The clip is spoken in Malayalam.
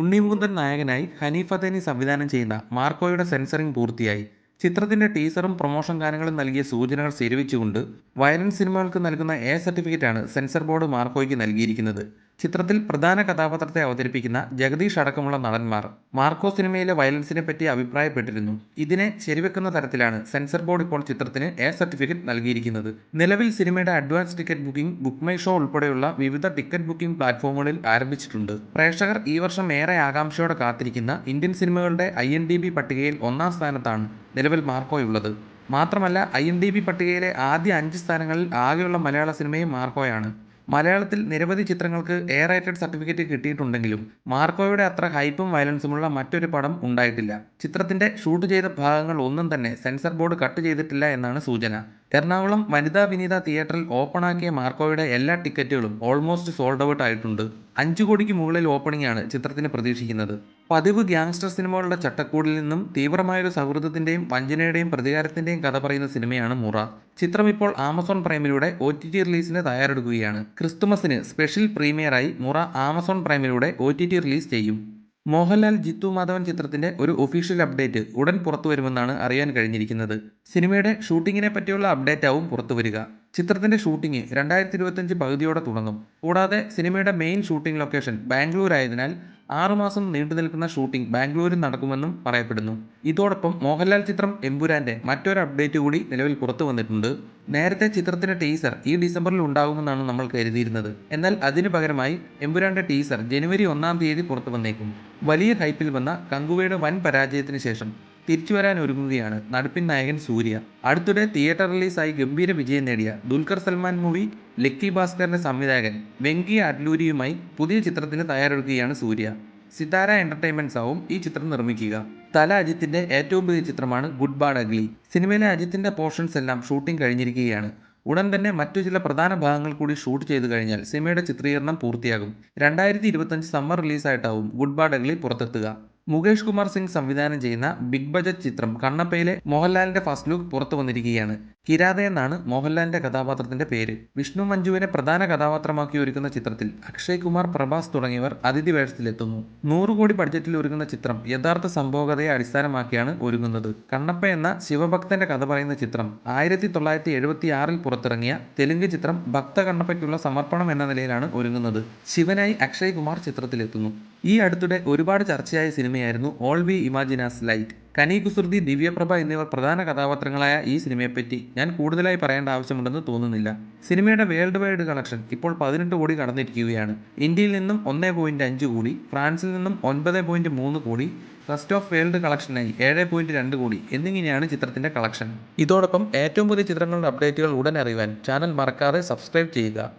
ഉണ്ണിമുകുന്ദൻ നായകനായി ഹനീഫ തേനി സംവിധാനം ചെയ്യുന്ന മാർക്കോയുടെ സെൻസറിംഗ് പൂർത്തിയായി. ചിത്രത്തിന്റെ ടീസറും പ്രൊമോഷൻ ഗാനങ്ങളും നൽകിയ സൂചനകൾ ശരിവെച്ചുകൊണ്ട് വയലൻസ് സിനിമകൾക്ക് നൽകുന്ന എ സർട്ടിഫിക്കറ്റാണ് സെൻസർ ബോർഡ് മാർക്കോയ്ക്ക് നൽകിയിരിക്കുന്നത്. ചിത്രത്തിൽ പ്രധാന കഥാപാത്രത്തെ അവതരിപ്പിക്കുന്ന ജഗദീഷ് അടക്കമുള്ള നടന്മാർ മാർക്കോ സിനിമയിലെ വയലൻസിനെ പറ്റി അഭിപ്രായപ്പെട്ടിരുന്നു. ഇതിനെ ശരിവെക്കുന്ന തരത്തിലാണ് സെൻസർ ബോർഡ് ഇപ്പോൾ ചിത്രത്തിന് എ സർട്ടിഫിക്കറ്റ് നൽകിയിരിക്കുന്നത്. നിലവിൽ സിനിമയുടെ advance ticket booking book my show ഉൾപ്പെടെയുള്ള വിവിധ ടിക്കറ്റ് ബുക്കിംഗ് പ്ലാറ്റ്ഫോമുകളിൽ ആരംഭിച്ചിട്ടുണ്ട്. പ്രേക്ഷകർ ഈ വർഷം ഏറെ ആകാംക്ഷയോടെ കാത്തിരിക്കുന്ന ഇന്ത്യൻ സിനിമകളുടെ ഐ എൻ ഡി ബി പട്ടികയിൽ ഒന്നാം സ്ഥാനത്താണ് നിലവിൽ മാർക്കോയുള്ളത്. മാത്രമല്ല ഐ എൻ ഡി ബി പട്ടികയിലെ ആദ്യ അഞ്ച് സ്ഥാനങ്ങളിൽ ആകെയുള്ള മലയാള സിനിമയും മാർക്കോയാണ്. മലയാളത്തിൽ നിരവധി ചിത്രങ്ങൾക്ക് എ റേറ്റഡ് സർട്ടിഫിക്കറ്റ് കിട്ടിയിട്ടുണ്ടെങ്കിലും മാർക്കോയുടെ അത്ര ഹൈപ്പും വയലൻസുമുള്ള മറ്റൊരു പടം ഉണ്ടായിട്ടില്ല. ചിത്രത്തിന്റെ ഷൂട്ട് ചെയ്ത ഭാഗങ്ങൾ ഒന്നും തന്നെ സെൻസർ ബോർഡ് കട്ട് ചെയ്തിട്ടില്ല എന്നാണ് സൂചന. എറണാകുളം വനിതാ വിനീത തിയേറ്ററിൽ ഓപ്പണാക്കിയ മാർക്കോയുടെ എല്ലാ ടിക്കറ്റുകളും ഓൾമോസ്റ്റ് സോൾഡ് ഔട്ട് ആയിട്ടുണ്ട്. അഞ്ചു കോടിക്ക് മുകളിൽ ഓപ്പണിംഗ് ആണ് ചിത്രത്തിന് പ്രതീക്ഷിക്കുന്നത്. പതിവ് ഗ്യാങ്സ്റ്റർ സിനിമകളുടെ ചട്ടക്കൂടിൽ നിന്നും തീവ്രമായൊരു സൗഹൃദത്തിന്റെയും വഞ്ചനയുടെയും പ്രതികാരത്തിന്റെയും കഥ പറയുന്ന സിനിമയാണ് മുറ. ചിത്രം ഇപ്പോൾ ആമസോൺ പ്രൈമിലൂടെ ഒ ടി ടി റിലീസിന് തയ്യാറെടുക്കുകയാണ്. ക്രിസ്തുമസിന് സ്പെഷ്യൽ പ്രീമിയറായി മുറ ആമസോൺ പ്രൈമിലൂടെ ഒ ടി ടി റിലീസ് ചെയ്യും. മോഹൻലാൽ ജിത്തു മാധവൻ ചിത്രത്തിന്റെ ഒരു ഒഫീഷ്യൽ അപ്ഡേറ്റ് ഉടൻ പുറത്തു വരുമെന്നാണ് അറിയാൻ കഴിഞ്ഞിരിക്കുന്നത്. സിനിമയുടെ ഷൂട്ടിങ്ങിനെ പറ്റിയുള്ള അപ്ഡേറ്റ് ആവും പുറത്തു വരിക. ചിത്രത്തിന്റെ ഷൂട്ടിംഗ് രണ്ടായിരത്തി ഇരുപത്തഞ്ച് പകുതിയോടെ തുടങ്ങും. കൂടാതെ സിനിമയുടെ മെയിൻ ഷൂട്ടിംഗ് ലൊക്കേഷൻ ബാംഗ്ലൂർ ആയതിനാൽ ആറുമാസം നീണ്ടു നിൽക്കുന്ന ഷൂട്ടിംഗ് ബാംഗ്ലൂരിൽ നടക്കുമെന്നും പറയപ്പെടുന്നു. ഇതോടൊപ്പം മോഹൻലാൽ ചിത്രം എമ്പുരാന്റെ മറ്റൊരു അപ്ഡേറ്റ് കൂടി നിലവിൽ പുറത്തു വന്നിട്ടുണ്ട്. നേരത്തെ ചിത്രത്തിന്റെ ടീസർ ഈ ഡിസംബറിൽ ഉണ്ടാകുമെന്നാണ് നമ്മൾ കരുതിയിരുന്നത്. എന്നാൽ അതിനു പകരമായി എമ്പുരാന്റെ ടീസർ ജനുവരി ഒന്നാം തീയതി പുറത്തു വന്നേക്കും. വലിയ ഹൈപ്പിൽ വന്ന കങ്കുവയുടെ വൻ പരാജയത്തിന് ശേഷം തിരിച്ചു വരാൻ ഒരുങ്ങുകയാണ് നടുപ്പിൻ നായകൻ സൂര്യ. അടുത്തിടെ തിയേറ്റർ റിലീസായി ഗംഭീര വിജയം നേടിയ ദുൽഖർ സൽമാൻ മൂവി ലക്കി ഭാസ്കറിന്റെ സംവിധായകൻ വെങ്കി അഡ്ലൂരിയുമായി പുതിയ ചിത്രത്തിന് തയ്യാറെടുക്കുകയാണ് സൂര്യ. സിതാര എന്റർടൈൻമെന്റ്സ് ആവും ഈ ചിത്രം നിർമ്മിക്കുക. തല അജിത്തിന്റെ ഏറ്റവും പുതിയ ചിത്രമാണ് ഗുഡ് ബാഡ് അഗ്ലി. സിനിമയിലെ അജിത്തിന്റെ പോർഷൻസ് എല്ലാം ഷൂട്ടിംഗ് കഴിഞ്ഞിരിക്കുകയാണ്. ഉടൻ തന്നെ മറ്റു ചില പ്രധാന ഭാഗങ്ങൾ കൂടി ഷൂട്ട് ചെയ്തു കഴിഞ്ഞാൽ സിനിമയുടെ ചിത്രീകരണം പൂർത്തിയാകും. രണ്ടായിരത്തി ഇരുപത്തഞ്ച് സമ്മർ റിലീസായിട്ടാവും ഗുഡ് ബാഡ് അഗ്ലി പുറത്തെത്തുക. മുകേഷ് കുമാർ സിംഗ് സംവിധാനം ചെയ്യുന്ന ബിഗ് ബജറ്റ് ചിത്രം കണ്ണപ്പയിലെ മോഹൻലാലിന്റെ ഫസ്റ്റ് ലുക്ക് പുറത്തു വന്നിരിക്കുകയാണ്. കിരാത എന്നാണ് മോഹൻലാലിന്റെ കഥാപാത്രത്തിന്റെ പേര്. വിഷ്ണു മഞ്ജുവിനെ പ്രധാന കഥാപാത്രമാക്കി ഒരുക്കുന്ന ചിത്രത്തിൽ അക്ഷയ് കുമാർ പ്രഭാസ് തുടങ്ങിയവർ അതിഥി വേഷത്തിലെത്തുന്നു. നൂറ് കോടി ബഡ്ജറ്റിൽ ഒരുങ്ങുന്ന ചിത്രം യഥാർത്ഥ സംഭവകഥയെ അടിസ്ഥാനമാക്കിയാണ് ഒരുങ്ങുന്നത്. കണ്ണപ്പ എന്ന ശിവഭക്തന്റെ കഥ പറയുന്ന ചിത്രം ആയിരത്തി തൊള്ളായിരത്തി എഴുപത്തി ആറിൽ പുറത്തിറങ്ങിയ തെലുങ്ക് ചിത്രം ഭക്ത കണ്ണപ്പയ്ക്കുള്ള സമർപ്പണം എന്ന നിലയിലാണ് ഒരുങ്ങുന്നത്. ശിവനായി അക്ഷയ് കുമാർ ചിത്രത്തിലെത്തുന്നു. ഈ അടുത്തിടെ ഒരുപാട് ചർച്ചയായ സിനിമയായിരുന്നു all we imagine as light Kani Kusruti Divyaprabha എന്നിവർ പ്രധാന കഥാപാത്രങ്ങളായ ഈ സിനിമയെപ്പറ്റി ഞാൻ കൂടുതലായി പറയേണ്ട ആവശ്യമുണ്ടെന്ന് തോന്നുന്നില്ല. സിനിമയുടെ വേൾഡ് വൈഡ് കളക്ഷൻ ഇപ്പോൾ പതിനെട്ട് കോടി കടന്നിരിക്കുകയാണ്. ഇന്ത്യയിൽ നിന്നും ഒന്ന് പോയിന്റ് അഞ്ച് കോടി ഫ്രാൻസിൽ നിന്നും ഒൻപത് പോയിന്റ് മൂന്ന് കോടി റെസ്റ്റ് ഓഫ് വേൾഡ് കളക്ഷനായി ഏഴ് പോയിന്റ് രണ്ട് കോടി എന്നിങ്ങനെയാണ് ചിത്രത്തിന്റെ കളക്ഷൻ. ഇതോടൊപ്പം ഏറ്റവും പുതിയ ചിത്രങ്ങളുടെ അപ്ഡേറ്റുകൾ ഉടൻ അറിയുവാൻ ചാനൽ മറക്കാതെ സബ്സ്ക്രൈബ് ചെയ്യുക.